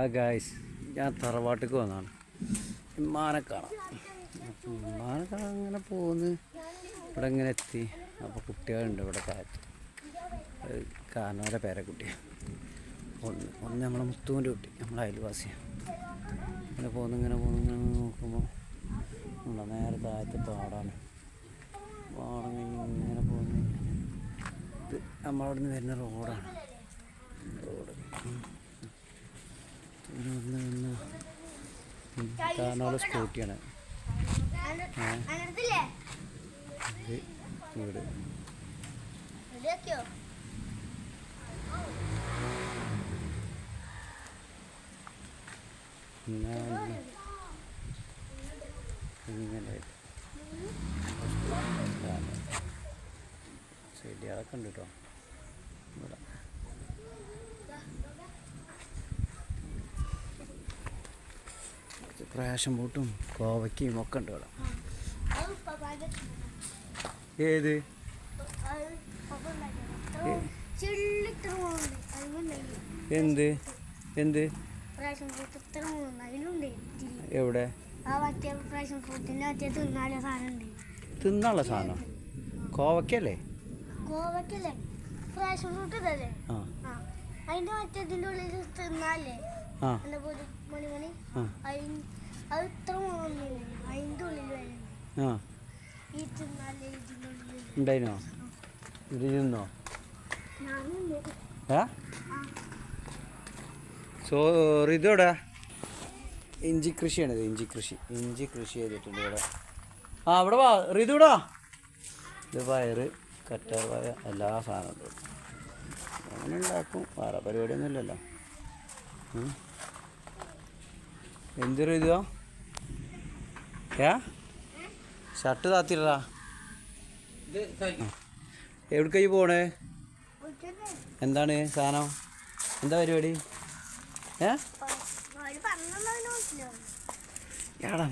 ആ ഗായ്സ് ഞാൻ തറവാട്ടിക്ക് വന്നതാണ് ഉമ്മാനെ കാണാം. ഉമ്മാനെ കാണാൻ അങ്ങനെ പോകുന്നു ഇവിടെ ഇങ്ങനെ എത്തി. അപ്പോൾ കുട്ടികളുണ്ട് ഇവിടെ താഴത്ത് കാരണവരെ കാരണവരെ പേരക്കുട്ടി ഒന്ന് ഒന്ന് നമ്മളെ മുത്തുവിന്റെ കുട്ടി നമ്മളെ അയൽവാസിയാണ് ഇങ്ങനെ പോകുന്നു ഇങ്ങനെ പോകുന്നു ഇങ്ങനെ നോക്കുമ്പോൾ നമ്മളെ നേരെ താഴത്ത് പാടാണ്. പാടം കഴിഞ്ഞ് ഇങ്ങനെ പോകുന്നു ഇത് നമ്മളവിടെ നിന്ന് വരുന്ന റോഡാണ്. റോഡ്. കാരണവരെ സ്കൂട്ടിയാണ്. ഇത് വീട് റെഡിയാക്കിയോ ഇങ്ങനെ. ചെടികളൊക്കെ ഉണ്ട് കേട്ടോ ഇവിടെ പ്രാഷൻ പൂട്ടും കോവയ്ക്കും ഒക്കെ ഉണ്ട് ഇവിടെ. ഏത്? എന്ത്? എന്ത്? എവിടെ? സാധനം തിന്നുള്ള സാധനം? കോവക്കല്ലേ കോവക്കല്ലേ പ്രാവശ്യം ഫ്രൂട്ട് ഇതല്ലേ അതിന്റെ മറ്റേ ഇതിന്റെ ഉള്ളിൽ തിന്നാലേ മണിമണി അത് ഇത്ര ഉള്ളിൽ ആ. ഉണ്ടായിനോ ഇരുന്നോ? ഞാനുണ്ട് ഏ സോ ഇതോടെ ഇഞ്ചി കൃഷിയാണിത് ഇഞ്ചി കൃഷി. ഇഞ്ചി കൃഷി ചെയ്തിട്ടുണ്ട് ഇവിടെ. ആ അവിടെ വാ. റിതുടാ ഇത് പയറ് കറ്റാർ വയർ എല്ലാ സാധനവും ഉണ്ട് അങ്ങനെ ഉണ്ടാക്കും. വേറെ പരിപാടിയൊന്നുമില്ലല്ലോ. എന്തൊരു ഉം. ഏ? ഷർട്ട് താത്തിടാ എവിടേക്കായി പോണേ? എന്താണ് സാധനം? എന്താ പരിപാടി? ഏ? എടാ